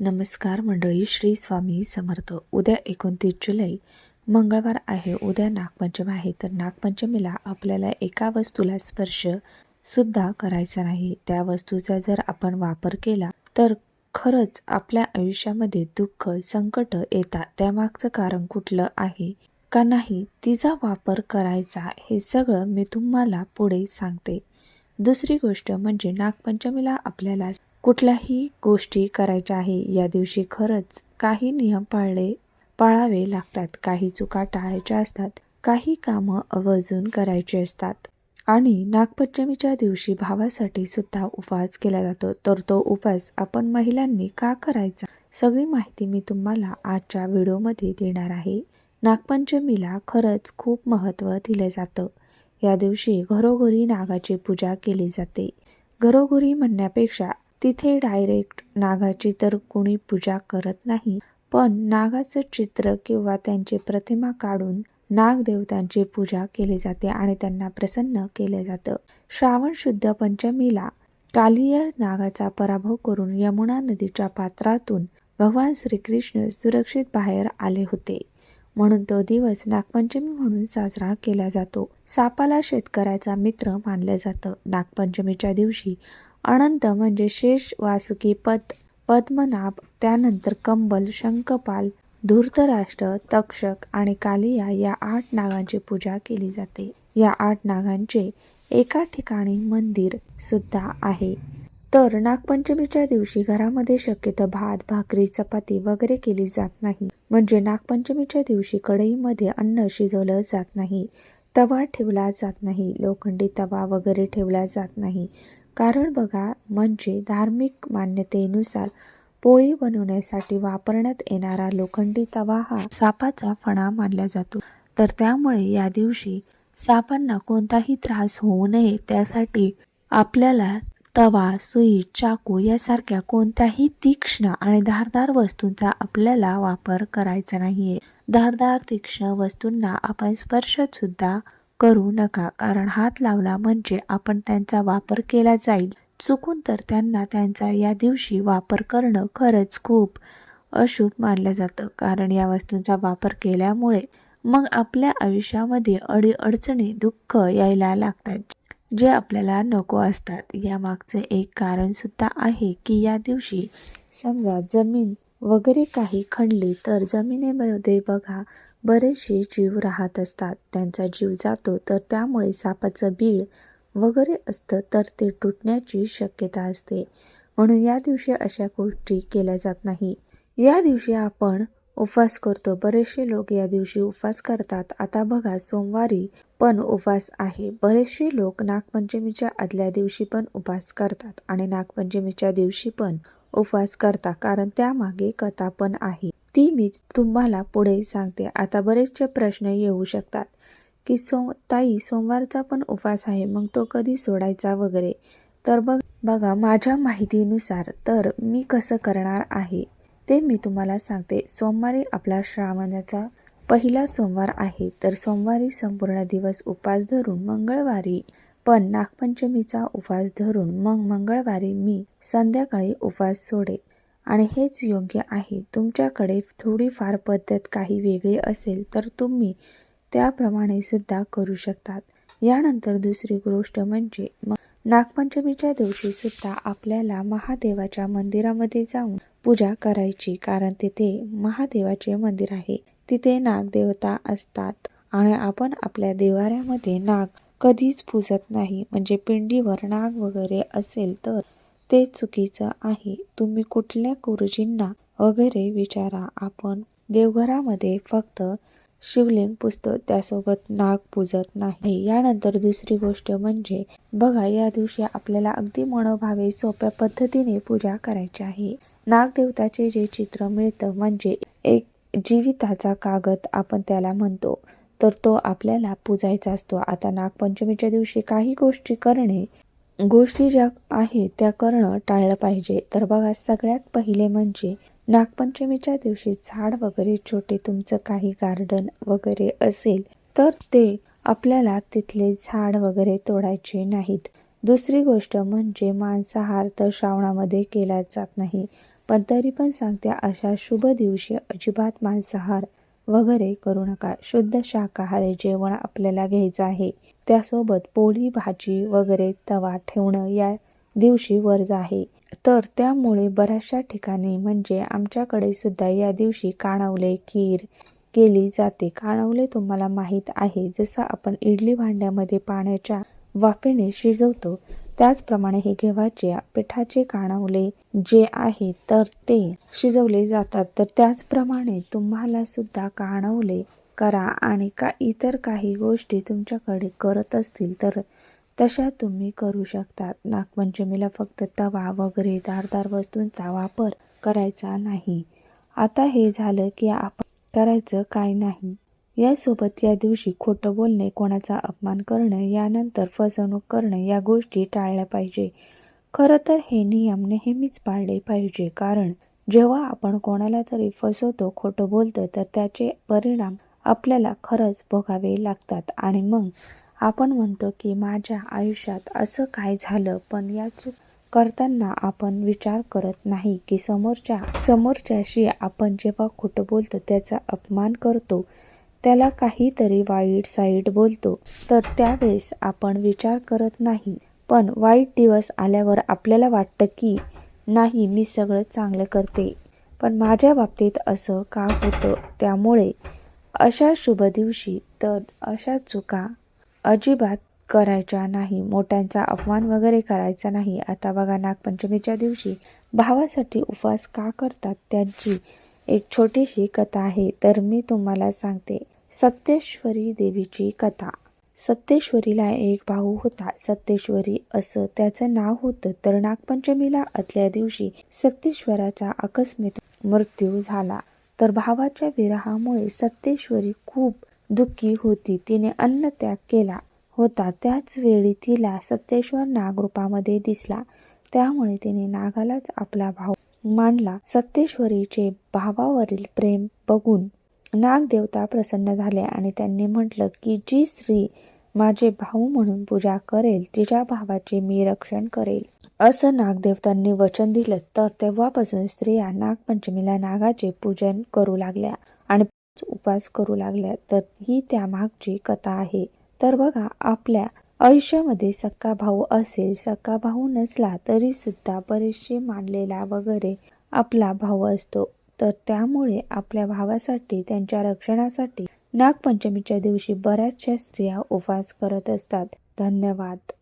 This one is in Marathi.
नमस्कार मंडळी श्री स्वामी समर्थ. उद्या एकोणतीस जुलै मंगळवार आहे. उद्या नागपंचमी आहे. तर नागपंचमीला आपल्याला एका वस्तूला स्पर्श सुद्धा करायचा नाही. त्या वस्तूचा जर आपण वापर केला तर खरंच आपल्या आयुष्यामध्ये दुःख संकट येतात. त्यामागचं कारण कुठलं आहे का नाही तिचा वापर करायचा हे सगळं मी तुम्हाला पुढे सांगते. दुसरी गोष्ट म्हणजे नागपंचमीला आपल्याला कुठल्याही गोष्टी करायच्या आहे या दिवशी खरंच काही नियम पाळले पाळावे लागतात. काही चुका टाळायच्या असतात काही कामं आवर्जून करायची असतात. आणि नागपंचमीच्या दिवशी भावासाठी सुद्धा उपवास केला जातो. तर तो उपवास आपण महिलांनी का करायचा? सगळी माहिती मी तुम्हाला आजच्या व्हिडिओमध्ये देणार आहे. नागपंचमीला खरंच खूप महत्त्व दिलं जातं. या दिवशी घरोघरी नागाची पूजा केली जाते. घरोघरी म्हणण्यापेक्षा तिथे डायरेक्ट नागाची तर कोणी पूजा करत नाही. पण नागाचं चित्र किंवा त्यांची प्रतिमा काढून नागदेवतांची पूजा केली जाते आणि त्यांना प्रसन्न केलं जातं. श्रावण शुद्ध पंचमीला कालिय नागाचा पराभव करून यमुना नदीच्या पात्रातून भगवान श्रीकृष्ण सुरक्षित बाहेर आले होते. म्हणून तो दिवस नागपंचमी म्हणून साजरा केला जातो. सापाला शेतकऱ्याचा मित्र मानलं जातं. नागपंचमीच्या दिवशी अनंत म्हणजे शेष वासुकी पद पद्मनाभ त्यानंतर कंबल शंखपाल धूर्तराष्ट्र तक्षक आणि कालिया या आठ नागांची पूजा केली जाते. या आठ नागांचे एका ठिकाणी मंदिर सुद्धा आहे. तर नागपंचमीच्या दिवशी घरामध्ये शक्यतो भात भाकरी चपाती वगैरे केली जात नाही. म्हणजे नागपंचमीच्या दिवशी कढईमध्ये अन्न शिजवलं जात नाही. तवा ठेवला जात नाही. लोखंडी तवा वगैरे ठेवला जात नाही. कारण बघा म्हणजे धार्मिक मान्यतेनुसार पोळी बनवण्यासाठी वापरण्यात येणारा लोखंडी तवा हा सापाचा फणा मानला जातो. तर त्यामुळे या दिवशी सापांना कोणताही त्रास होऊ नये. त्यासाठी आपल्याला तवा सुई चाकू यासारख्या कोणत्याही तीक्ष्ण आणि धारदार वस्तूंचा आपल्याला वापर करायचा नाहीये. धारदार तीक्ष्ण वस्तूंना आपण स्पर्श सुद्धा करू नका कारण हात लावला म्हणजे आपण त्यांचा वापर केला जाईल. चुकून तर त्यांना त्यांचा या दिवशी वापर करणं खरंच खूप अशुभ मानलं जातं कारण या वस्तूंचा वापर केल्यामुळे मग आपल्या आयुष्यामध्ये अडीअडचणी दुःख यायला लागतात जे आपल्याला नको असतात. यामागचं एक कारण सुद्धा आहे की या दिवशी समजा जमीन वगैरे काही खणली तर जमिनीमध्ये बघा बरेचसे जीव राहत असतात. त्यांचा जीव जातो तर त्यामुळे सापाचं बीळ वगैरे असतं तर ते तुटण्याची शक्यता असते. म्हणून या दिवशी अशा गोष्टी केल्या जात नाही. या दिवशी आपण उपवास करतो. बरेचसे लोक या दिवशी उपवास करतात. आता बघा सोमवारी पण उपवास आहे. बरेचसे लोक नागपंचमीच्या आदल्या दिवशी पण उपवास करतात आणि नागपंचमीच्या दिवशी पण उपवास करता कारण त्यामागे कथा पण आहे. ती मी तुम्हाला पुढे सांगते. आता बरेचसे प्रश्न येऊ शकतात की सो ताई सोमवारचा पण उपवास आहे मग तो कधी सोडायचा वगैरे? तर बघ बघा माझ्या माहितीनुसार तर मी कसं करणार आहे ते मी तुम्हाला सांगते. सोमवारी आपला श्रावणाचा पहिला सोमवार आहे. तर सोमवारी संपूर्ण दिवस उपवास धरून मंगळवारी पण नागपंचमीचा उपवास धरून मग मंगळवारी मी संध्याकाळी उपवास सोडे आणि हेच योग्य आहे. तुमच्याकडे थोडीफार पद्धत काही वेगळी असेल तर तुम्ही त्याप्रमाणे सुद्धा करू शकतात. यानंतर दुसरी गोष्ट म्हणजे नागपंचमीच्या दिवशी सुद्धा आपल्याला महादेवाच्या मंदिरामध्ये जाऊन पूजा करायची. कारण तिथे महादेवाचे मंदिर आहे. तिथे नागदेवता असतात. आणि आपण आपल्या देवाऱ्यामध्ये नाग कधीच पूजत नाही. म्हणजे पिंडीवर नाग वगैरे असेल तर ते चुकीचं आहे. तुम्ही कुठल्या गुरुजींना वगैरे विचारा. आपण देवघरामध्ये फक्त शिवलिंग पुजतो. त्यासोबत नाग पूजत नाही. यानंतर दुसरी गोष्ट म्हणजे बघा या दिवशी आपल्याला अगदी मनोभावे सोप्या पद्धतीने पूजा करायची आहे. नागदेवताचे जे चित्र मिळतं म्हणजे एक जीविताचा कागद आपण त्याला म्हणतो. तर तो आपल्याला पूजायचा असतो. आता नागपंचमीच्या दिवशी काही गोष्टी करणे गोष्टी ज्या आहेत त्या करणं टाळलं पाहिजे. तर बघा सगळ्यात पहिले म्हणजे नागपंचमीच्या दिवशी झाड वगैरे छोटे तुमचं काही गार्डन वगैरे असेल तर ते आपल्याला तिथले झाड वगैरे तोडायचे नाहीत. दुसरी गोष्ट म्हणजे मांसाहार तर श्रावणामध्ये केला जात नाही. पण तरी पण सांगते अशा शुभ दिवशी अजिबात मांसाहार वगैरे करू नका. शुद्ध शाकाहारी जेवण आपल्याला घ्यायचं आहे. त्यासोबत पोळी भाजी वगैरे तवा ठेवणं या दिवशी वर्ज आहे. तर त्यामुळे बऱ्याचशा ठिकाणी म्हणजे आमच्याकडे सुद्धा या दिवशी काणवले खीर केली जाते. काणवले तुम्हाला माहीत आहे. जसं आपण इडली भांड्यामध्ये पाण्याच्या वाफेने शिजवतो त्याचप्रमाणे हे गव्हाचे पिठाचे काणवले जे आहे तर ते शिजवले जातात. तर त्याचप्रमाणे तुम्हाला सुद्धा काणवले करा आणि का इतर काही गोष्टी तुमच्याकडे करत असतील तर तशा तुम्ही करू शकतात. नागपंचमीला फक्त तवा वगैरे धारदार वस्तूंचा वापर करायचा नाही. आता हे झालं की आपण करायचं काय नाही. यासोबत या दिवशी खोटं बोलणे कोणाचा अपमान करणं यानंतर फसवणूक करणं या गोष्टी टाळल्या पाहिजे. खरं तर हे नियम नेहमीच पाळले पाहिजे कारण जेव्हा आपण कोणाला तरी फसवतो खोटं बोलतो तर त्याचे परिणाम आपल्याला खरंच भोगावे लागतात. आणि मग आपण म्हणतो की माझ्या आयुष्यात असं काय झालं? पण या चूक करताना आपण विचार करत नाही की समोरच्या समोरच्याशी आपण जेव्हा खोटं बोलतो त्याचा अपमान करतो त्याला काहीतरी वाईट साईट बोलतो. तर त्यावेळेस आपण विचार करत नाही. पण वाईट दिवस आल्यावर आपल्याला वाटतं की नाही मी सगळं चांगलं करते. पण माझ्या बाबतीत असं का होतं? त्यामुळे अशा शुभ दिवशी तर अशा चुका अजिबात करायच्या नाही. मोठ्यांचा अपमान वगैरे करायचा नाही. आता बघा नागपंचमीच्या दिवशी भावासाठी उपवास का करतात? त्यांची एक छोटीशी कथा आहे तर मी तुम्हाला सांगते. सत्येश्वरी देवीची कथा. सत्येश्वरीला एक भाऊ होता. सत्येश्वरी असं त्याचं नाव होतं. तर नागपंचमीला आदल्या दिवशी सत्येश्वराचा अकस्मित मृत्यू झाला. तर भावाच्या विरहामुळे सत्येश्वरी खूप दुःखी होती. तिने अन्न त्याग केला होता. त्याच वेळी तिला सत्येश्वर नागरूपामध्ये दिसला. त्यामुळे तिने नागालाच आपला भाऊ मानला. सत्तेश्वरीचे भावावरील प्रेम बघून नागदेवता प्रसन्न झाले आणि त्यांनी म्हटलं की जी स्त्री माझे भाऊ म्हणून पूजा करेल तिच्या भावाचे मी रक्षण करेल. असं नागदेवतांनी वचन दिलं. तर तेव्हापासून स्त्रिया नागपंचमीला नागाचे पूजन करू लागल्या आणि उपास करू लागल्या. तर ही त्यामागची कथा आहे. तर बघा आपल्या आयुष्यामध्ये सक्का भाऊ असेल सक्का भाऊ नसला तरी सुद्धा बरेचसे मानलेला वगैरे आपला भाऊ असतो. तर त्यामुळे आपल्या भावासाठी त्यांच्या रक्षणासाठी नागपंचमीच्या दिवशी बऱ्याचशा स्त्रिया उपवास करत असतात. धन्यवाद.